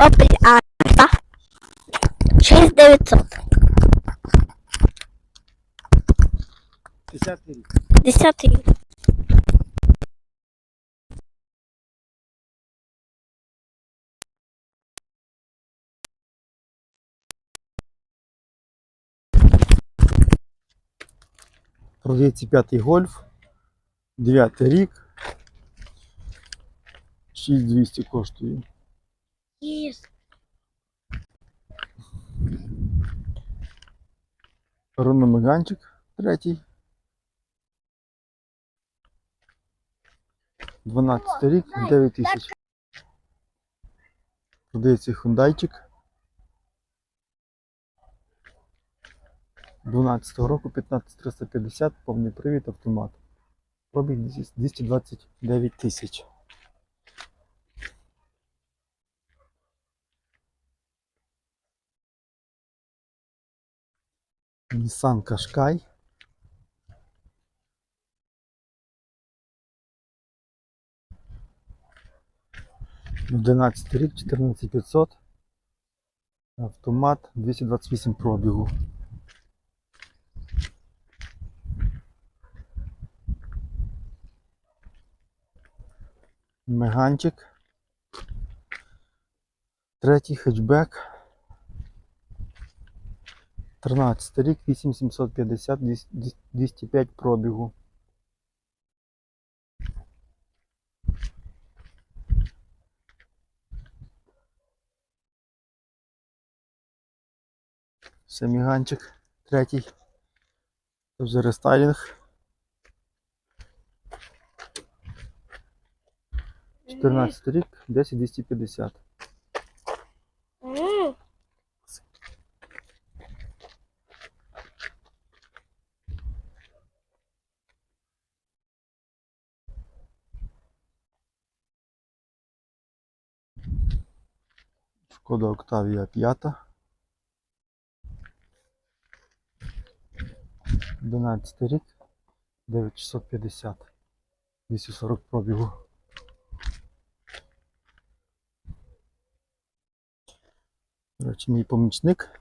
Opel Astra 6900. 10 рік. 10 рік. Продається п'ятий гольф. Дев'ятий рік. 6200 коштує. Єс. Рено Меганчик третій. 12 рік, 9 тисяч. Продається хундайчик. 12 року 15350, повний привід автомат. Пробіг 229 тисяч. Nissan Qashqai. Одинадцятий рік, 14500. Автомат 228 пробігу. Меганчик. Третій хетчбек. 13 рік, 8750, 205 пробігу. Семіганчик, третій. Це вже рестайлінг. 14 рік, 10250. М, Шкода Октавія 5. 11 рік, 9650. 240 пробігу. До речі, мій помічник.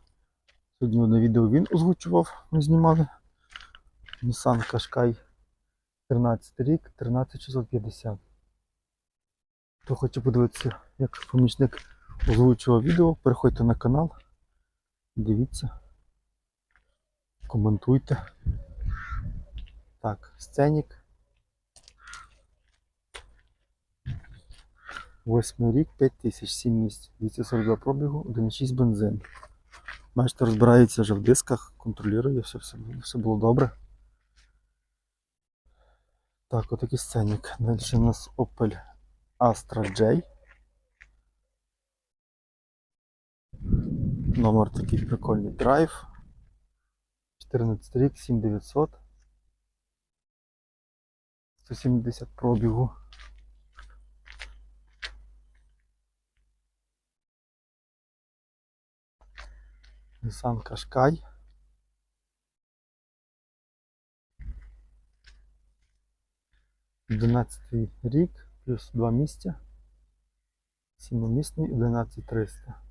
Сьогодні одне відео він озвучував, ми знімали. Nissan Qashqai 13 рік, 13650. Хто хоче подивитися, як помічник озвучував відео, переходьте на канал, дивіться, коментуйте. Так, сценік. Восьмий рік, 5000, 7 місць, 242 пробігу, 1,6 бензин. Бачите, розбирається вже в дисках, контролює, все, все, все було добре. Так, отакий сценік. Далі у нас Opel Astra J. Номер такий прикольний драйв. 14 рік, 7900. 170 пробігу. Nissan Qashqai. Одинадцятий рік, плюс 2 місця. Сімимісний 11300.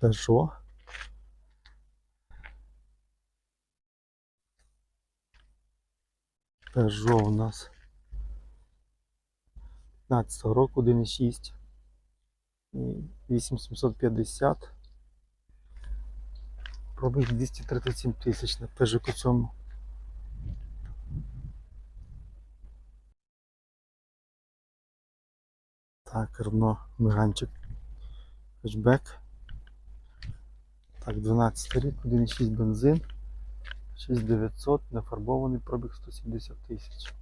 Peugeot. Peugeot у нас 15 року 1,6. І 8750. Пробіг 237 тисяч на Peugeot цьому. Так, Рено Меганчик. Хетчбек. Так, 12 рік, 1,6 бензин. 6900, нефарбований пробіг 170 тисяч.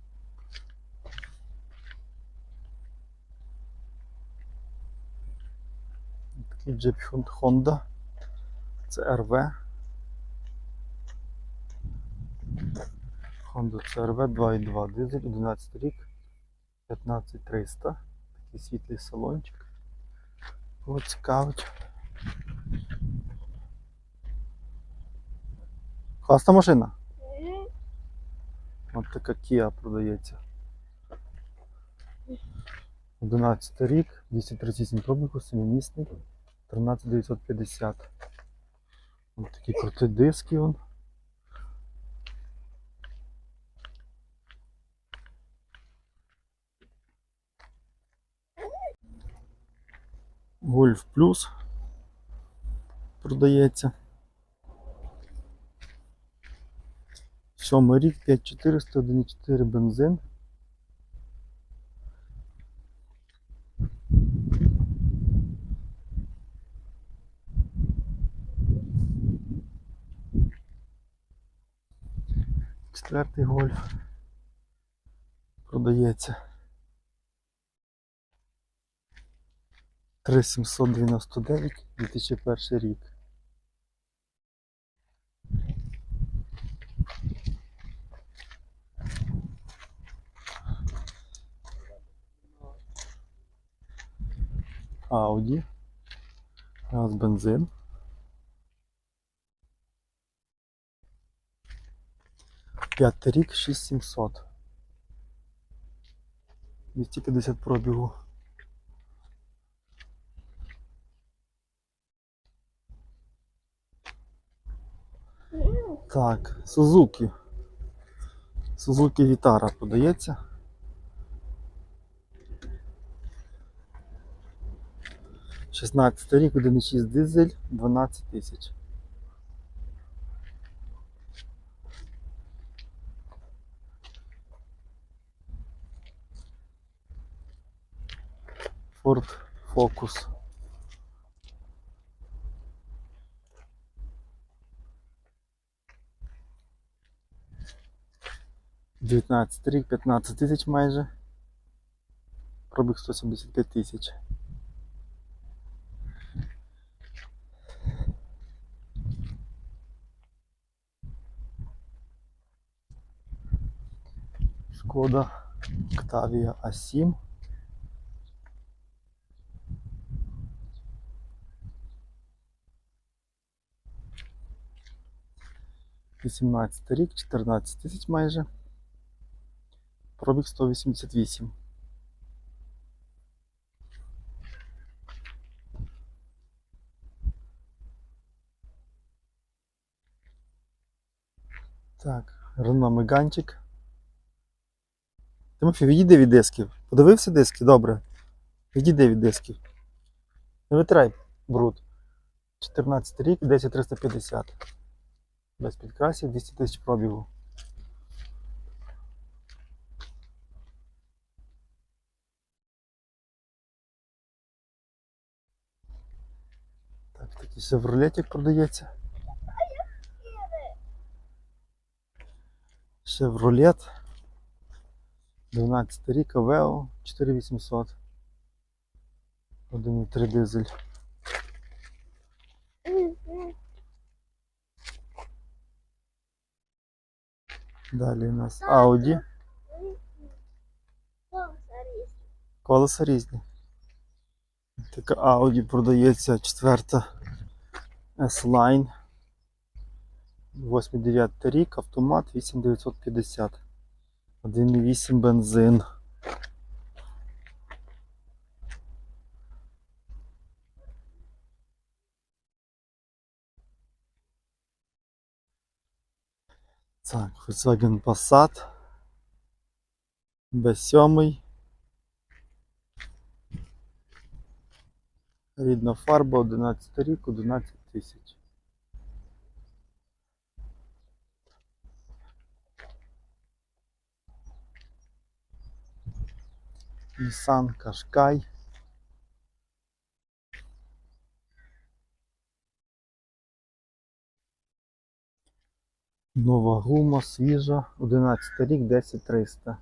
Такий джип Honda. Це RV. Honda CRV 2.2 дизель, 11 рік, 15300. Такий світлий салончик. Кого цікавить. Класна машина. От така Kia продається. 11 рік, 237 пробігу, 7-місний, 13950. Ось такі круті диски он. Гольф плюс продається. Сьомий рік, 5400, 1,4 бензин. Четвертий гольф продається. 3799, 2001 рік. Audi. Газ бензин. П'ятий рік 6700. 250 пробігу. Так, Сузуки. Сузуки Вітара подається. Шістнадцятий рік, 1,6 дизель, 12 тисяч. Ford Focus. Дев'ятнадцятий рік, 15 тисяч майже. Пробіг 175 тисяч. Шкода Octavia A7. Вісімнадцятий рік, 14 тисяч майже. Пробіг 188. Так, Рено Меганчик. Тимофій, відійди від дисків. Подивився диски? Добре. Відійди від дисків. Не витирай бруд. 14 рік, 10350. Без підкрасів, 200 тисяч пробігу. Так, такий шевролетик продається. Шевролет. 12 рік, Авео 4800. 1,3 дизель. Далі у нас Audi. Колеса різні. Така Audi продається четверта S-Line. 8-9 рік, автомат 8950. 1,8 бензин. Так, Volkswagen Passat. B7. Рідна фарба, 11 рік, 11 тисяч. Nissan Qashqai. Нова гума, свіжа, 11 рік, 10300.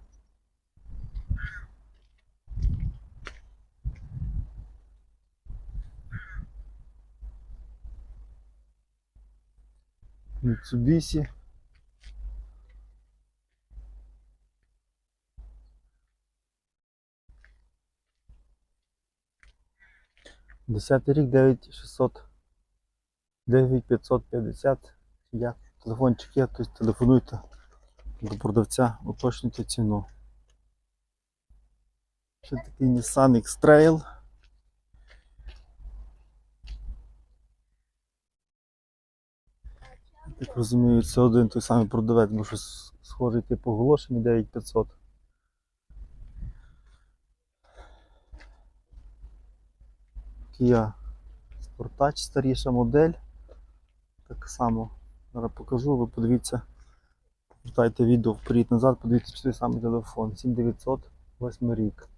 Mitsubishi. Десятий рік 9600 9550 як Телефончик є, тобто телефонуйте до продавця, уточнюйте ціну. Ще такий Nissan X-Trail. Так розумію, це один той самий продавець, щось схожий типу оголошення 9500. Kia Sportage старіша модель. Так само зараз покажу, ви подивіться. Повертайте відео вперед назад, подивіться, той самий телефон. 7900, 8 рік.